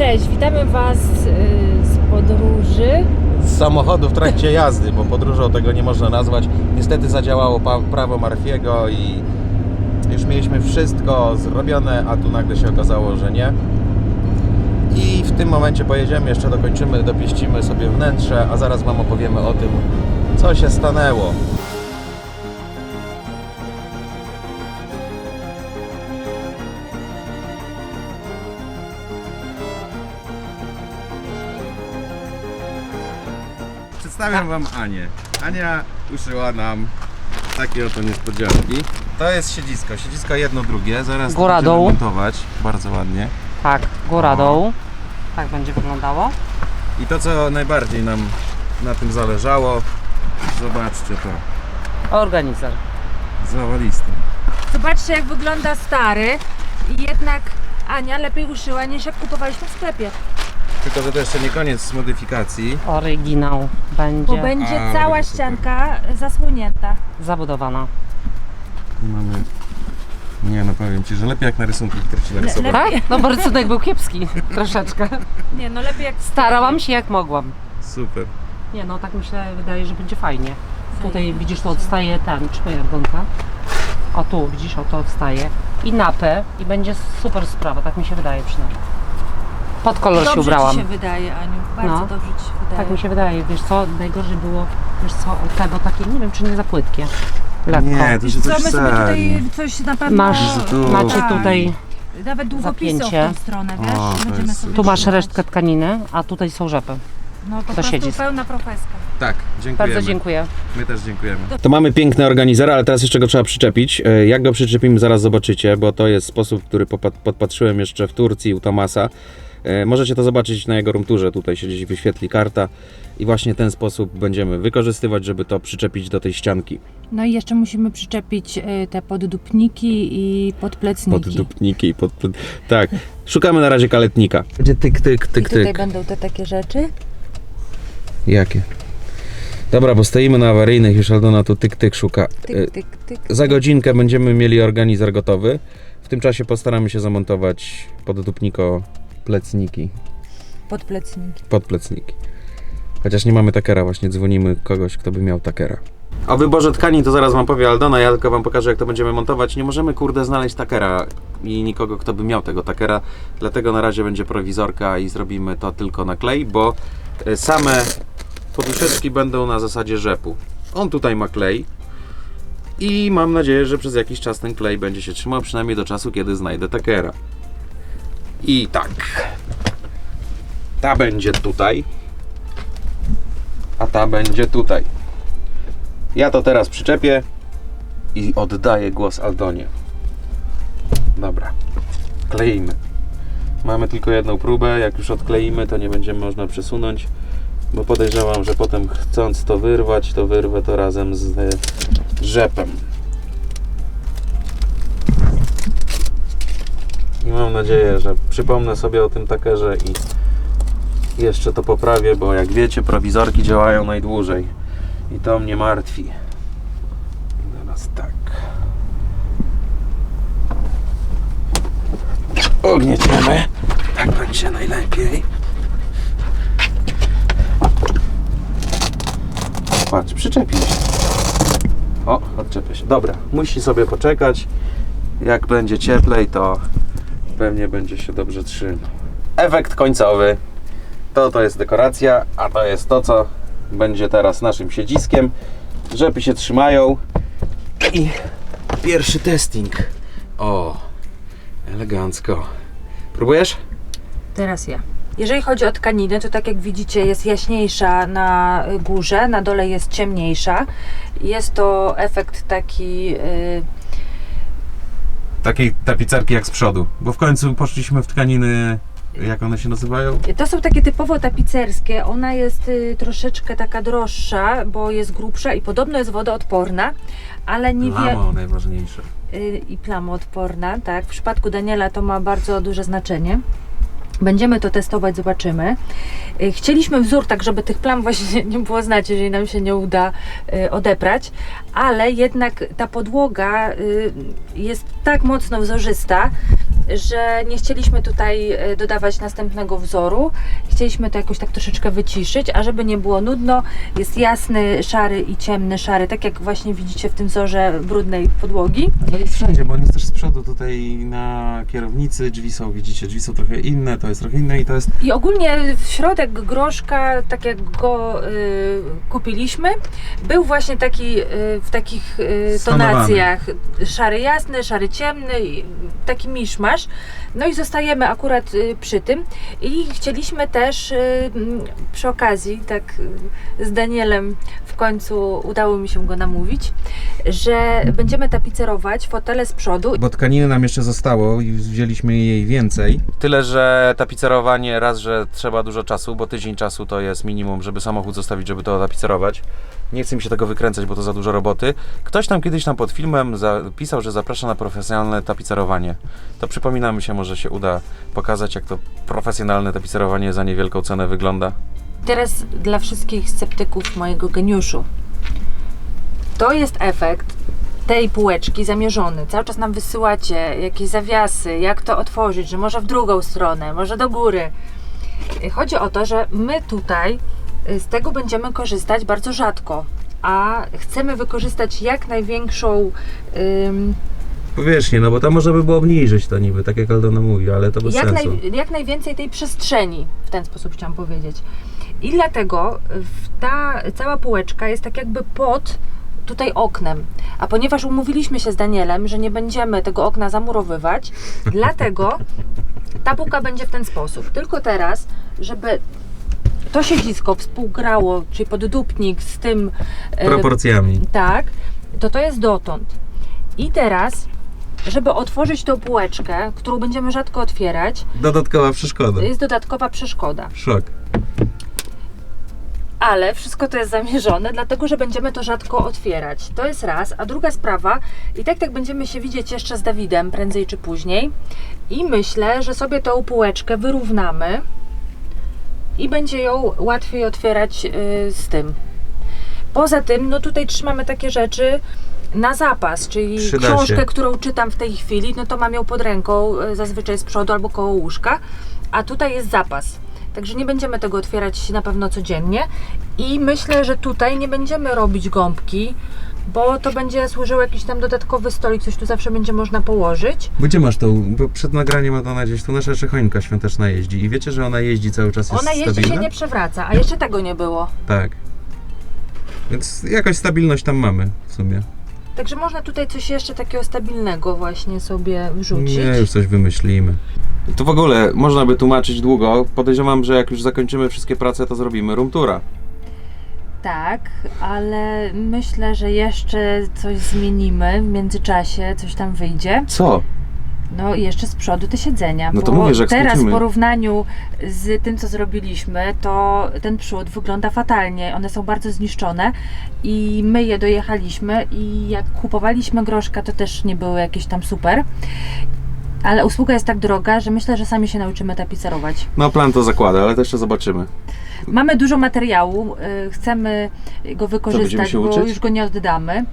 Cześć, witamy Was y, z podróży. z samochodu w trakcie jazdy, bo podróżą tego nie można nazwać. Niestety zadziałało prawo Marfiego i już mieliśmy wszystko zrobione, a tu nagle się okazało, że nie. I w tym momencie pojedziemy, jeszcze dokończymy, dopieścimy sobie wnętrze, a zaraz Wam opowiemy o tym, co się stanęło. Przedstawiam Wam Anię. Ania uszyła nam takie oto niespodzianki. To jest siedzisko, siedzisko jedno, drugie. Zaraz Góra, będziemy dół. montować bardzo ładnie. Tak, góra O. dołu. Tak będzie wyglądało. I to, co najbardziej nam na tym zależało, zobaczcie to, Organizer. zawalisty. Zobaczcie, jak wygląda stary. I jednak Ania lepiej uszyła niż jak kupowaliśmy w sklepie. Tylko, że to jeszcze nie koniec modyfikacji. Oryginał Bo będzie będzie A, cała będzie super. ścianka zasłonięta. zabudowana. I mamy... Nie no, powiem Ci, że lepiej jak na rysunku, który Ci narysowałem. Tak? No bo rysunek był kiepski. Troszeczkę. Nie, no lepiej jak Starałam się jak mogłam. Super. Nie no, tak myślę, wydaje, że będzie fajnie. Tutaj widzisz, to odstaje ten, czy jargonka. O tu, widzisz, o to odstaje. I napę i będzie super sprawa, tak mi się wydaje przynajmniej. Pod kolor się Dobrze ubrałam. Ci się wydaje, Aniu. Bardzo No. dobrze Ci się wydaje. Tak mi się wydaje, wiesz co, najgorzej było, wiesz co, od tego takie, nie wiem czy nie za płytkie. Lekko. Nie, to się co, coś my sobie tutaj coś na pewno... Masz, Tu. macie Tak. tutaj, Nawet długopisy zapięcie. w tą stronę, wiesz? O, to Będziemy jest sobie tu masz resztkę tkaniny, a tutaj są rzepy. No po prostu siedzisk. pełna profeska. Tak, dziękujemy. Bardzo dziękuję. My też dziękujemy. To mamy piękny organizer, ale teraz jeszcze go trzeba przyczepić. E, Jak go przyczepimy, zaraz zobaczycie, bo to jest sposób, który podpatrzyłem jeszcze w Turcji u Tomasa. E, Możecie to zobaczyć na jego rumturze, tutaj się gdzieś wyświetli karta i właśnie ten sposób będziemy wykorzystywać, żeby to przyczepić do tej ścianki. No i jeszcze musimy przyczepić y, te poddupniki i podplecniki. Poddupniki i pod... Tak, szukamy na razie kaletnika. Będzie tyk, tyk, I tyk, tutaj tyk. będą te takie rzeczy. Jakie? Dobra, bo stoimy na awaryjnych, już Aldona tu tyk, tyk szuka. E, Tyk, tyk, tyk. Za godzinkę będziemy mieli organizer gotowy. W tym czasie postaramy się zamontować poddupniko plecniki, Podplecniki. podplecniki. Chociaż nie mamy takera, właśnie dzwonimy kogoś, kto by miał takera. O wyborze tkanin to zaraz wam powie Aldona, ja tylko wam pokażę jak to będziemy montować. Nie możemy kurde znaleźć takera i nikogo, kto by miał tego takera, dlatego na razie będzie prowizorka i zrobimy to tylko na klej, bo e, same poduszeczki będą na zasadzie rzepu. On tutaj ma klej i mam nadzieję, że przez jakiś czas ten klej będzie się trzymał, przynajmniej do czasu, kiedy znajdę takera. I tak. Ta będzie tutaj, a ta będzie tutaj. Ja to teraz przyczepię i oddaję głos Aldonie. Dobra, kleimy. Mamy tylko jedną próbę, jak już odkleimy, to nie będziemy można przesunąć, bo podejrzewam, że potem chcąc to wyrwać, to wyrwę to razem z e, rzepem. I mam nadzieję, że przypomnę sobie o tym takerze i jeszcze to poprawię, bo jak wiecie, prowizorki działają najdłużej. I to mnie martwi. Teraz tak. Ognieciemy. Tak będzie najlepiej. Patrz, przyczepił się. O, odczepię się. Dobra, musi sobie poczekać. Jak będzie cieplej, to pewnie będzie się dobrze trzymał. Efekt końcowy. To to jest dekoracja, a to jest to, co będzie teraz naszym siedziskiem. Rzepy się trzymają. I pierwszy testing. O, elegancko. Próbujesz? Teraz ja. Jeżeli chodzi o tkaninę, to tak jak widzicie jest jaśniejsza na górze, na dole jest ciemniejsza. Jest to efekt taki... y, Takiej tapicerki jak z przodu, bo w końcu poszliśmy w tkaniny, jak one się nazywają? To są takie typowo tapicerskie. Ona jest y, troszeczkę taka droższa, bo jest grubsza i podobno jest wodoodporna, ale nie wie... Lamo najważniejsze. y, i plamoodporna, tak. W przypadku Daniela to ma bardzo duże znaczenie. Będziemy to testować, zobaczymy. Y, Chcieliśmy wzór, tak żeby tych plam właśnie nie było znać, jeżeli nam się nie uda y, odebrać, ale jednak ta podłoga y, jest tak mocno wzorzysta, że nie chcieliśmy tutaj y, dodawać następnego wzoru. Chcieliśmy to jakoś tak troszeczkę wyciszyć, a żeby nie było nudno, jest jasny, szary i ciemny szary, tak jak właśnie widzicie w tym wzorze brudnej podłogi. Ale jest wszędzie, bo on jest też z przodu tutaj na kierownicy, drzwi są, widzicie, drzwi są trochę inne, to jest trochę inne i to jest... I ogólnie w środek groszka, tak jak go y, kupiliśmy, był właśnie taki y, w takich y, Stonowany. tonacjach szary jasny, szary ciemny, taki miszmasz. No i zostajemy akurat y, przy tym i chcieliśmy też y, m, przy okazji, tak y, z Danielem w końcu udało mi się go namówić, że będziemy tapicerować fotele z przodu Bo tkaniny nam jeszcze zostało i wzięliśmy jej więcej. Tyle, że tapicerowanie raz, że trzeba dużo czasu, bo tydzień czasu to jest minimum, żeby samochód zostawić, żeby to tapicerować. Nie chcę mi się tego wykręcać, bo to za dużo roboty. Ktoś tam kiedyś tam pod filmem zapisał, że zaprasza na profesjonalne tapicerowanie. To przypominamy się, może się uda pokazać, jak to profesjonalne tapicerowanie za niewielką cenę wygląda. Teraz dla wszystkich sceptyków mojego geniuszu. To jest efekt tej półeczki zamierzony. Cały czas nam wysyłacie jakieś zawiasy, jak to otworzyć, że może w drugą stronę, może do góry. Chodzi o to, że my tutaj y, z tego będziemy korzystać bardzo rzadko, a chcemy wykorzystać jak największą ym, Powierzchnie, no bo tam można by było obniżyć to niby, tak jak Aldona mówi, ale to bez jak, sensu. naj, jak najwięcej tej przestrzeni, w ten sposób chciałam powiedzieć. I dlatego ta cała półeczka jest tak jakby pod tutaj oknem. A ponieważ umówiliśmy się z Danielem, że nie będziemy tego okna zamurowywać, dlatego ta półka będzie w ten sposób. Tylko teraz, żeby to siedzisko współgrało, czyli poddupnik z tym e, Proporcjami. tak, to to jest dotąd. I teraz, żeby otworzyć tą półeczkę, którą będziemy rzadko otwierać, Dodatkowa przeszkoda. jest dodatkowa przeszkoda. Szok. Ale wszystko to jest zamierzone, dlatego że będziemy to rzadko otwierać. To jest raz. A druga sprawa, i tak tak będziemy się widzieć jeszcze z Dawidem prędzej czy później. I myślę, że sobie tą półeczkę wyrównamy i będzie ją łatwiej otwierać yy, z tym. Poza tym, no tutaj trzymamy takie rzeczy na zapas, czyli Przyda się. książkę, którą czytam w tej chwili, no to mam ją pod ręką, y, zazwyczaj z przodu albo koło łóżka, a tutaj jest zapas. Także nie będziemy tego otwierać na pewno codziennie i myślę, że tutaj nie będziemy robić gąbki, bo to będzie służył jakiś tam dodatkowy stolik, coś tu zawsze będzie można położyć. Gdzie masz tą, bo przed nagraniem Aldona gdzieś tu nasza choinka świąteczna jeździ i wiecie, że ona jeździ cały czas, jest Ona jeździ stabilna? się nie przewraca, a jeszcze tego nie było. Tak. Więc jakaś stabilność tam mamy w sumie. Także można tutaj coś jeszcze takiego stabilnego właśnie sobie wrzucić. Nie, już coś wymyślimy. Tu w ogóle można by tłumaczyć długo. Podejrzewam, że jak już zakończymy wszystkie prace, to zrobimy room toura. Tak, ale myślę, że jeszcze coś zmienimy w międzyczasie, coś tam wyjdzie. Co? No i jeszcze z przodu te siedzenia. No to bo mówię, że jak teraz w porównaniu z tym, co zrobiliśmy, to ten przód wygląda fatalnie. One są bardzo zniszczone i my je dojechaliśmy i jak kupowaliśmy groszka, to też nie były jakieś tam super. Ale usługa jest tak droga, że myślę, że sami się nauczymy tapicerować. No plan to zakłada, ale to jeszcze zobaczymy. Mamy dużo materiału, y, chcemy go będziemy wykorzystać, się bo uczyć? już go nie oddamy.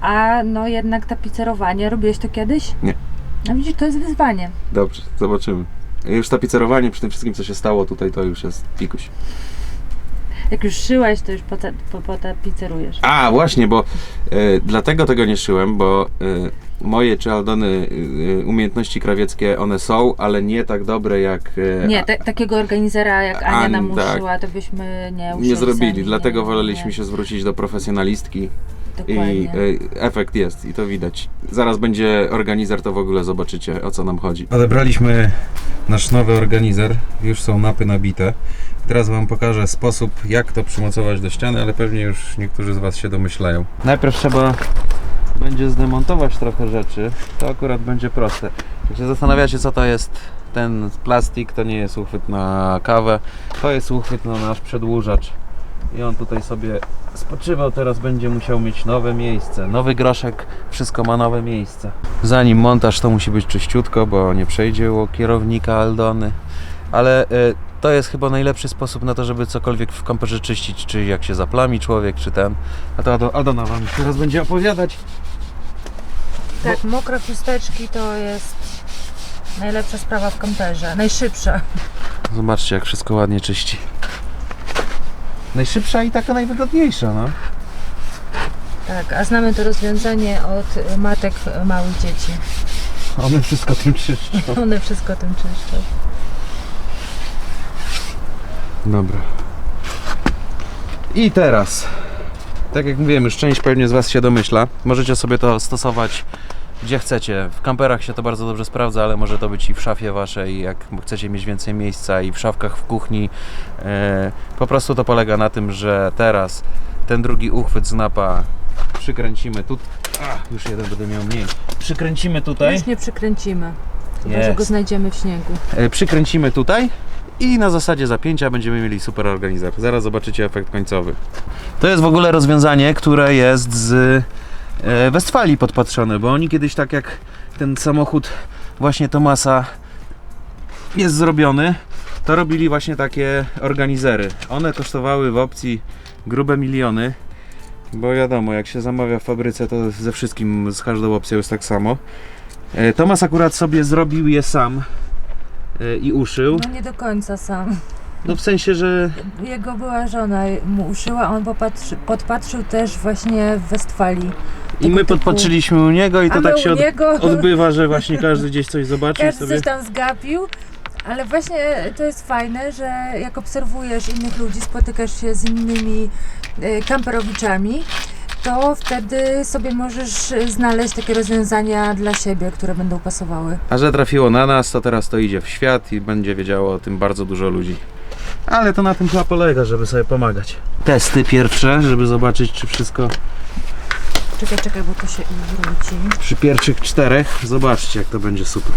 A no jednak tapicerowanie, robiłeś to kiedyś? Nie. No widzisz, to jest wyzwanie. Dobrze, zobaczymy. Już tapicerowanie przy tym wszystkim, co się stało tutaj, to już jest pikuś. Jak już szyłeś, to już pota- po- potapicerujesz. A, właśnie, bo e, dlatego tego nie szyłem, bo e, moje czy Aldony e, umiejętności krawieckie, one są, ale nie tak dobre jak... E, Nie, ta- takiego organizera jak Ania Ani- nam tak. uszyła, to byśmy nie nie zrobili, sami, dlatego nie, woleliśmy nie, się zwrócić do profesjonalistki Dokładnie. i e, efekt jest i to widać. Zaraz będzie organizer, to w ogóle zobaczycie o co nam chodzi. Odebraliśmy nasz nowy organizer, już są napy nabite. Teraz Wam pokażę sposób jak to przymocować do ściany, ale pewnie już niektórzy z Was się domyślają. Najpierw trzeba będzie zdemontować trochę rzeczy, to akurat będzie proste. Jak się zastanawiacie co to jest ten plastik, to nie jest uchwyt na kawę, to jest uchwyt na nasz przedłużacz. I on tutaj sobie spoczywał, teraz będzie musiał mieć nowe miejsce. Nowy groszek, wszystko ma nowe miejsce. Zanim montaż to musi być czyściutko, bo nie przejdzie u kierownika Aldony. ale y, to jest chyba najlepszy sposób na to, żeby cokolwiek w kamperze czyścić, czy jak się zaplami człowiek, czy ten. A to Ado- Aldona wam teraz będzie opowiadać. Tak, mokre chusteczki to jest najlepsza sprawa w kamperze. Najszybsza. Zobaczcie, jak wszystko ładnie czyści. Najszybsza i taka najwygodniejsza, no. Tak, a znamy to rozwiązanie od matek małych dzieci. One wszystko tym czyszczą. One wszystko tym czyszczą. Dobra. I teraz, tak jak mówiłem, już część pewnie z Was się domyśla. Możecie sobie to stosować gdzie chcecie. W kamperach się to bardzo dobrze sprawdza, ale może to być i w szafie Waszej, jak chcecie mieć więcej miejsca, i w szafkach w kuchni. E, po prostu to polega na tym, że teraz ten drugi uchwyt z napa przykręcimy tu. A, już jeden będę miał mniej. Przykręcimy tutaj. Już nie przykręcimy. Chyba, że go znajdziemy w śniegu. E, przykręcimy tutaj i na zasadzie zapięcia będziemy mieli super organizer. Zaraz zobaczycie efekt końcowy. To jest w ogóle rozwiązanie, które jest z e, Westfalii podpatrzone, bo oni kiedyś tak jak ten samochód właśnie Tomasa jest zrobiony, to robili właśnie takie organizery. One kosztowały w opcji grube miliony, bo wiadomo, jak się zamawia w fabryce, to ze wszystkim, z każdą opcją jest tak samo. E, Tomas akurat sobie zrobił je sam i uszył. No nie do końca sam. No w sensie, że Jego była żona mu uszyła, on popatrzy, podpatrzył też właśnie w Westfalii. i my podpatrzyliśmy u niego i to tak się od, niego odbywa, że właśnie każdy gdzieś coś zobaczy każdy sobie... coś tam zgapił. Ale właśnie to jest fajne, że jak obserwujesz innych ludzi, spotykasz się z innymi e, kamperowiczami, to wtedy sobie możesz e, znaleźć takie rozwiązania dla siebie, które będą pasowały. A że trafiło na nas, to teraz to idzie w świat i będzie wiedziało o tym bardzo dużo ludzi. Ale to na tym chyba polega, żeby sobie pomagać. Testy pierwsze, żeby zobaczyć, czy wszystko Czekaj, czekaj, bo to się wróci. przy pierwszych czterech. Zobaczcie, jak to będzie super.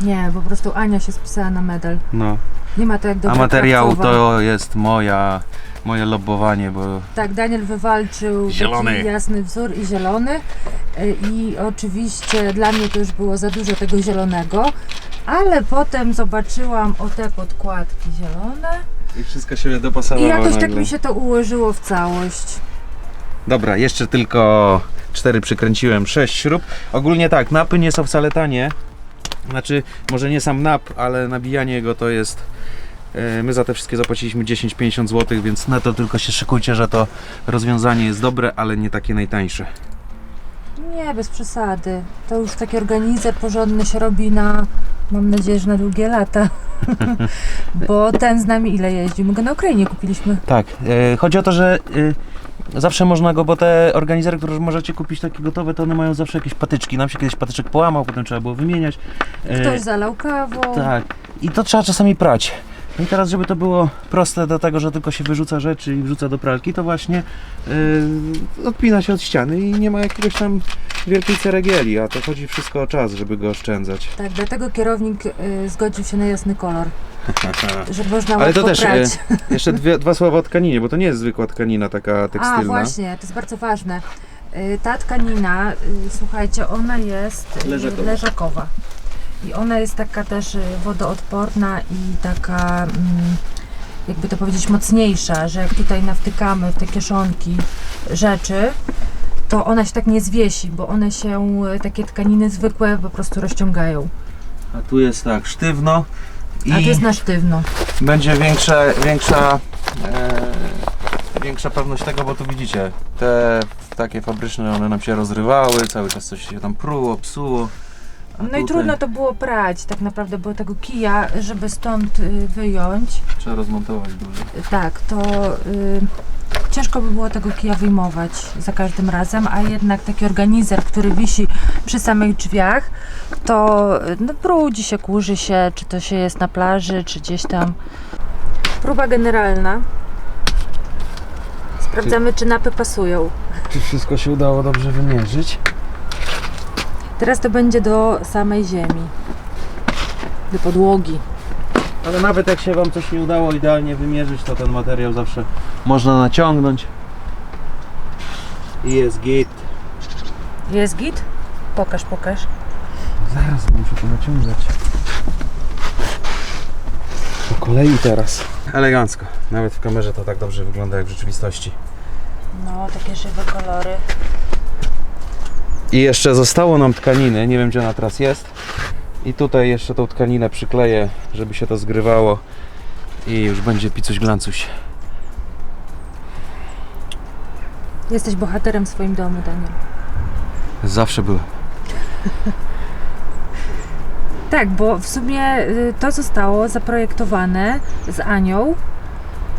Nie, po prostu Ania się spisała na medal. No. Nie ma to jak A dobra materiał to jest moja, moje lobowanie, bo Tak, Daniel wywalczył Zielony. taki jasny wzór i zielony. Y, I oczywiście dla mnie to już było za dużo tego zielonego, ale potem zobaczyłam o te podkładki zielone i wszystko się dopasowało i jakoś tak nagle. mi się to ułożyło w całość. Dobra, jeszcze tylko cztery przykręciłem, sześć śrub. Ogólnie tak, napy nie są wcale tanie. Znaczy, może nie sam nap, ale nabijanie go to jest. e, My za te wszystkie zapłaciliśmy 10-50 zł, więc na to tylko się szykujcie, że to rozwiązanie jest dobre, ale nie takie najtańsze. Nie, bez przesady. To już taki organizer porządny się robi na, mam nadzieję, że na długie lata. Bo ten z nami ile jeździł? My go na Ukrainie kupiliśmy. Tak, e, chodzi o to, że e, zawsze można go, bo te organizery, które już możecie kupić takie gotowe, to one mają zawsze jakieś patyczki. Nam się kiedyś patyczek połamał, potem trzeba było wymieniać. E, Ktoś zalał kawą. Tak. I to trzeba czasami prać. No i teraz, żeby to było proste do tego, że tylko się wyrzuca rzeczy i wrzuca do pralki, to właśnie yy, odpina się od ściany i nie ma jakiegoś tam wielkiej ceregieli, a to chodzi wszystko o czas, żeby go oszczędzać. Tak, dlatego kierownik y, zgodził się na jasny kolor, że można Ale to też prać. e, jeszcze dwie, dwa słowa o tkaninie, bo to nie jest zwykła tkanina taka A tekstylna. właśnie, to jest bardzo ważne. Y, Ta tkanina, y, słuchajcie, ona jest y, Leżakowa. leżakowa. I ona jest taka też y, wodoodporna i taka, mm, jakby to powiedzieć, mocniejsza, że jak tutaj nawtykamy w te kieszonki rzeczy, to ona się tak nie zwiesi, bo one się, y, takie tkaniny zwykłe po prostu rozciągają. A tu jest tak, sztywno i A to jest na sztywno. będzie większa, większa, e, większa pewność tego, bo tu widzicie, te takie fabryczne, one nam się rozrywały, cały czas coś się tam pruło, psuło. A No i tutaj trudno to było prać tak naprawdę, bo tego kija, żeby stąd y, wyjąć, Trzeba rozmontować dużo. tak, to y, ciężko by było tego kija wyjmować za każdym razem, a jednak taki organizer, który wisi przy samych drzwiach, to y, no, brudzi się, kurzy się, czy to się jest na plaży, czy gdzieś tam. Próba generalna. Sprawdzamy, czy napy pasują. Czy wszystko się udało dobrze wymierzyć? Teraz to będzie do samej ziemi, do podłogi. Ale nawet jak się Wam coś nie udało idealnie wymierzyć, to ten materiał zawsze można naciągnąć. I jest git. Jest git? Pokaż, pokaż. Zaraz muszę to naciągać. Po kolei teraz. Elegancko. Nawet w kamerze to tak dobrze wygląda jak w rzeczywistości. No, takie żywe kolory. I jeszcze zostało nam tkaniny, nie wiem gdzie ona teraz jest. I tutaj jeszcze tą tkaninę przykleję, żeby się to zgrywało. I już będzie picuś glancuś. Jesteś bohaterem w swoim domu, Daniel. Zawsze byłem. Tak, bo w sumie y, to zostało zaprojektowane z Anią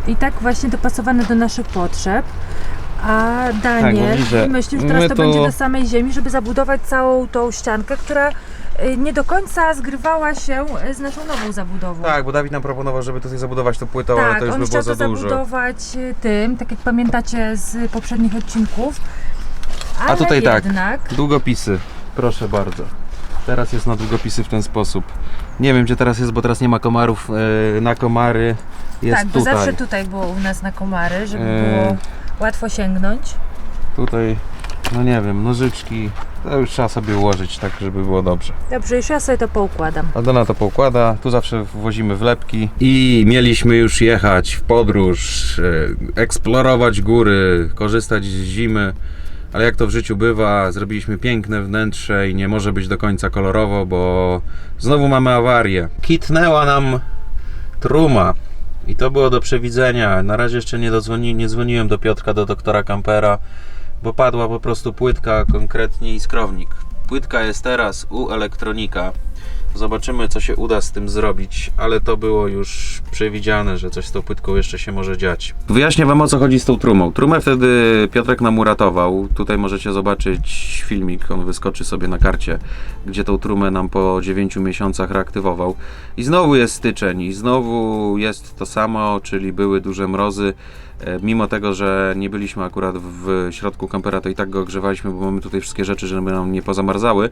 i tak właśnie dopasowane do naszych potrzeb. A Daniel mówi, że że teraz to to- będzie na samej ziemi, żeby zabudować całą tą ściankę, która y, nie do końca zgrywała się y, z naszą nową zabudową. Tak, bo Dawid nam proponował, żeby tutaj zabudować tą płytą, ale Tak, to już on by było za to dużo. zabudować y, tym, tak jak pamiętacie z poprzednich odcinków. Ale tutaj tak. jednak, Długopisy, proszę bardzo. Teraz jest na długopisy w ten sposób. Nie wiem gdzie teraz jest, bo teraz nie ma komarów na komary. Jest tak, bo tutaj. zawsze tutaj było u nas na komary, żeby E, było łatwo sięgnąć. Tutaj, no nie wiem, nożyczki. To już trzeba sobie ułożyć tak, żeby było dobrze. Dobrze, już ja sobie to poukładam. Aldona to poukłada, tu zawsze wwozimy wlepki. I mieliśmy już jechać w podróż, e, eksplorować góry, korzystać z zimy. Ale jak to w życiu bywa, zrobiliśmy piękne wnętrze i nie może być do końca kolorowo, bo znowu mamy awarię. Kitnęła nam truma. I to było do przewidzenia. Na razie jeszcze nie, dodzwoni, nie dzwoniłem do Piotrka, do doktora Kampera, bo padła po prostu płytka, konkretnie iskrownik. Płytka jest teraz u elektronika. Zobaczymy, co się uda z tym zrobić, ale to było już przewidziane, że coś z tą płytką jeszcze się może dziać. Wyjaśnię Wam o co chodzi z tą trumą. Trumę wtedy Piotrek nam uratował. Tutaj możecie zobaczyć filmik, on wyskoczy sobie na karcie, gdzie tą trumę nam po 9 miesiącach reaktywował. I znowu jest styczeń, i znowu jest to samo, czyli były duże mrozy. E, Mimo tego, że nie byliśmy akurat w środku kampera, to i tak go ogrzewaliśmy, bo mamy tutaj wszystkie rzeczy, żeby nam nie pozamarzały.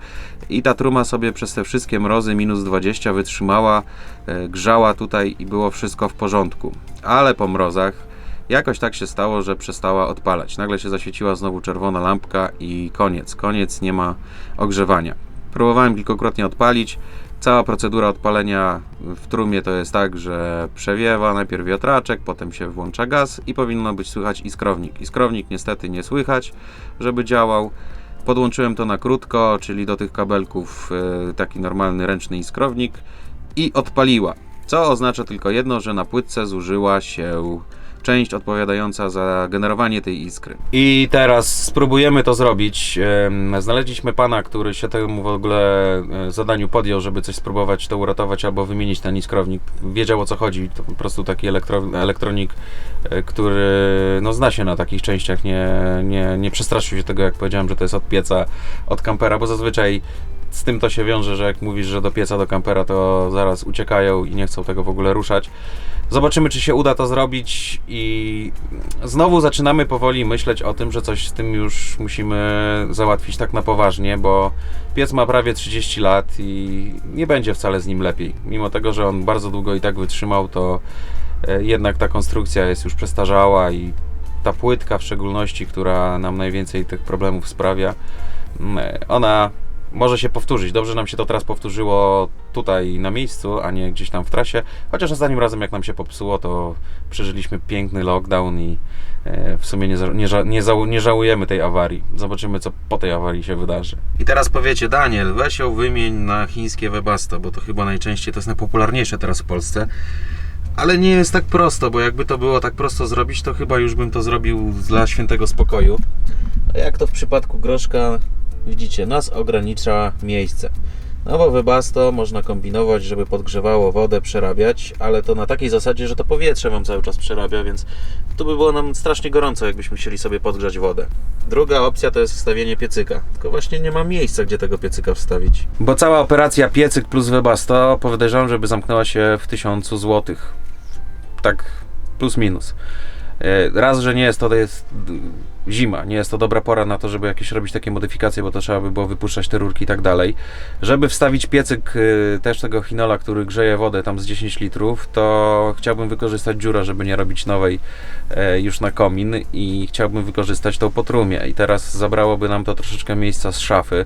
I ta truma sobie przez te wszystkie mrozy minus 20 wytrzymała, e, grzała tutaj i było wszystko w porządku. Ale po mrozach jakoś tak się stało, że przestała odpalać. Nagle się zaświeciła znowu czerwona lampka i koniec. Koniec, nie ma ogrzewania. Próbowałem kilkukrotnie odpalić. Cała procedura odpalenia w trumie to jest tak, że przewiewa najpierw wiatraczek, potem się włącza gaz i powinno być słychać iskrownik. Iskrownik niestety nie słychać, żeby działał. Podłączyłem to na krótko, czyli do tych kabelków e, taki normalny ręczny iskrownik i odpaliła. Co oznacza tylko jedno, że na płytce zużyła się część odpowiadająca za generowanie tej iskry. I teraz spróbujemy to zrobić. Znaleźliśmy pana, który się temu w ogóle e, zadaniu podjął, żeby coś spróbować to uratować albo wymienić ten iskrownik. Wiedział o co chodzi. To po prostu taki elektro, elektronik, e, który no, zna się na takich częściach. Nie, nie, nie przestraszył się tego, jak powiedziałem, że to jest od pieca, od kampera, bo zazwyczaj z tym to się wiąże, że jak mówisz, że do pieca, do kampera, to zaraz uciekają i nie chcą tego w ogóle ruszać. Zobaczymy, czy się uda to zrobić i znowu zaczynamy powoli myśleć o tym, że coś z tym już musimy załatwić tak na poważnie, bo piec ma prawie 30 lat i nie będzie wcale z nim lepiej. Mimo tego, że on bardzo długo i tak wytrzymał, to e, jednak ta konstrukcja jest już przestarzała i ta płytka w szczególności, która nam najwięcej tych problemów sprawia, mm, ona może się powtórzyć. Dobrze nam się to teraz powtórzyło tutaj na miejscu, a nie gdzieś tam w trasie. Chociaż ostatnim razem, jak nam się popsuło, to przeżyliśmy piękny lockdown i e, w sumie nie, nie, nie, nie żałujemy tej awarii. Zobaczymy, co po tej awarii się wydarzy. I teraz powiecie, Daniel, weź ją wymień na chińskie Webasto, bo to chyba najczęściej to jest najpopularniejsze teraz w Polsce. Ale nie jest tak prosto, bo jakby to było tak prosto zrobić, to chyba już bym to zrobił dla świętego spokoju. A jak to w przypadku groszka, widzicie, nas ogranicza miejsce. No bo Webasto można kombinować, żeby podgrzewało wodę, przerabiać, ale to na takiej zasadzie, że to powietrze wam cały czas przerabia, więc tu by było nam strasznie gorąco, jakbyśmy chcieli sobie podgrzać wodę. Druga opcja to jest wstawienie piecyka, tylko właśnie nie ma miejsca, gdzie tego piecyka wstawić. Bo cała operacja piecyk plus Webasto podejrzewam, żeby zamknęła się w 1000 zł. Tak plus minus. E, Raz, że nie jest to, jest zima, nie jest to dobra pora na to, żeby jakieś robić takie modyfikacje, bo to trzeba by było wypuszczać te rurki i tak dalej. Żeby wstawić piecyk y, też tego chinola, który grzeje wodę tam z 10 litrów, to chciałbym wykorzystać dziurę, żeby nie robić nowej e, już na komin i chciałbym wykorzystać tą potrumie. I teraz zabrałoby nam to troszeczkę miejsca z szafy.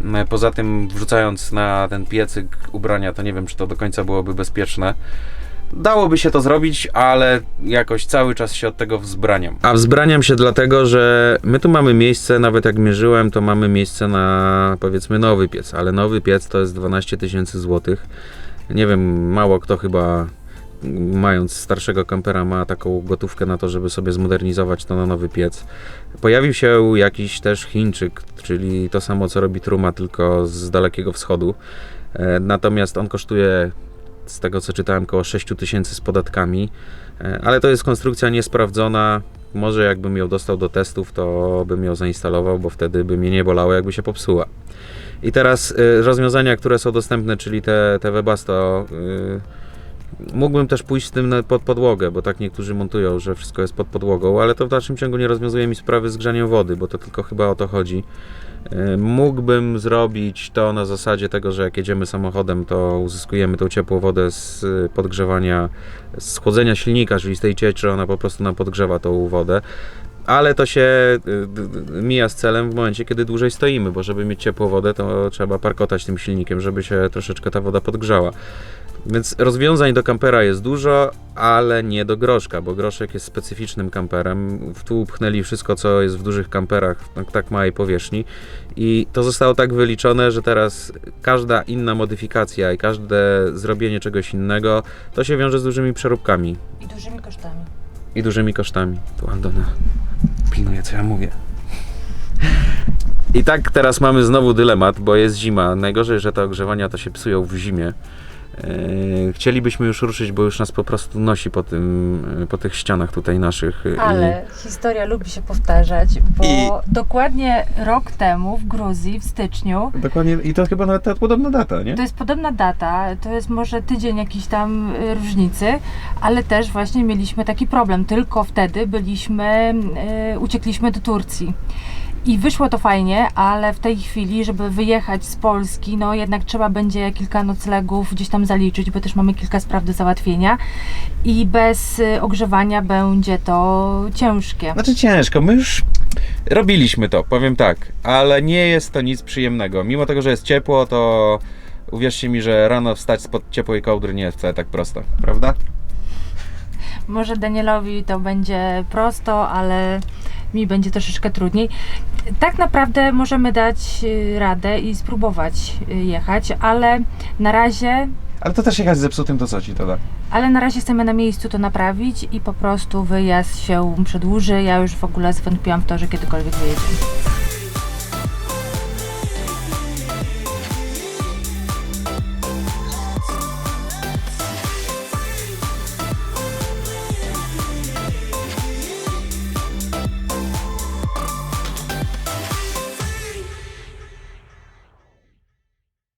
M, Poza tym wrzucając na ten piecyk ubrania, to nie wiem, czy to do końca byłoby bezpieczne. Dałoby się to zrobić, ale jakoś cały czas się od tego wzbraniam. A wzbraniam się dlatego, że my tu mamy miejsce, nawet jak mierzyłem, to mamy miejsce na powiedzmy nowy piec, ale nowy piec to jest 12 tysięcy złotych. Nie wiem, mało kto chyba mając starszego kampera ma taką gotówkę na to, żeby sobie zmodernizować to na nowy piec. Pojawił się jakiś też Chińczyk, czyli to samo co robi Truma, tylko z Dalekiego Wschodu. E, Natomiast on kosztuje z tego co czytałem około 6 tysięcy z podatkami, E, ale to jest konstrukcja niesprawdzona. Może jakbym ją dostał do testów, to bym ją zainstalował, bo wtedy by mnie nie bolało, jakby się popsuła. I teraz y, rozwiązania, które są dostępne, czyli te, te Webasto, y, mógłbym też pójść z tym pod podłogę, bo tak niektórzy montują, że wszystko jest pod podłogą, ale to w dalszym ciągu nie rozwiązuje mi sprawy z grzaniem wody, bo to tylko chyba o to chodzi. Y, Mógłbym zrobić to na zasadzie tego, że jak jedziemy samochodem, to uzyskujemy tą ciepłą wodę z y, podgrzewania, z chłodzenia silnika, czyli z tej cieczy, ona po prostu nam podgrzewa tą wodę. Ale to się y, mija z celem w momencie, kiedy dłużej stoimy, bo żeby mieć ciepłą wodę, to trzeba parkotać tym silnikiem, żeby się troszeczkę ta woda podgrzała. Więc rozwiązań do kampera jest dużo, ale nie do groszka, bo groszek jest specyficznym kamperem. W tu upchnęli wszystko, co jest w dużych kamperach, na tak małej powierzchni. I to zostało tak wyliczone, że teraz każda inna modyfikacja i każde zrobienie czegoś innego, to się wiąże z dużymi przeróbkami I dużymi kosztami. i dużymi kosztami. Tu Aldona pilnuje, co ja mówię. I tak teraz mamy znowu dylemat, bo jest zima. Najgorzej, że te ogrzewania to się psują w zimie. Eee, Chcielibyśmy już ruszyć, bo już nas po prostu nosi po, tym, po tych ścianach tutaj naszych. I- Ale historia lubi się powtarzać, bo I- dokładnie rok temu w Gruzji, w styczniu, Dokładnie, i to chyba nawet ta podobna data, nie? to jest podobna data, to jest może tydzień jakiejś tam różnicy, ale też właśnie mieliśmy taki problem. Tylko wtedy byliśmy, uciekliśmy do Turcji. I wyszło to fajnie, ale w tej chwili, żeby wyjechać z Polski, no jednak trzeba będzie kilka noclegów gdzieś tam zaliczyć, bo też mamy kilka spraw do załatwienia i bez y, ogrzewania będzie to ciężkie. Znaczy ciężko, my już robiliśmy to, powiem tak, ale nie jest to nic przyjemnego. Mimo tego, że jest ciepło, to uwierzcie mi, że rano wstać spod ciepłej kołdry nie jest wcale tak prosto, prawda? Może Danielowi to będzie prosto, ale mi będzie troszeczkę trudniej. Tak naprawdę możemy dać y, radę i spróbować y, jechać, ale na razie, Ale to też jechać z zepsutym, to co ci to da? ale na razie chcemy na miejscu to naprawić i po prostu wyjazd się przedłuży. Ja już w ogóle zwątpiłam w to, że kiedykolwiek wyjedziemy.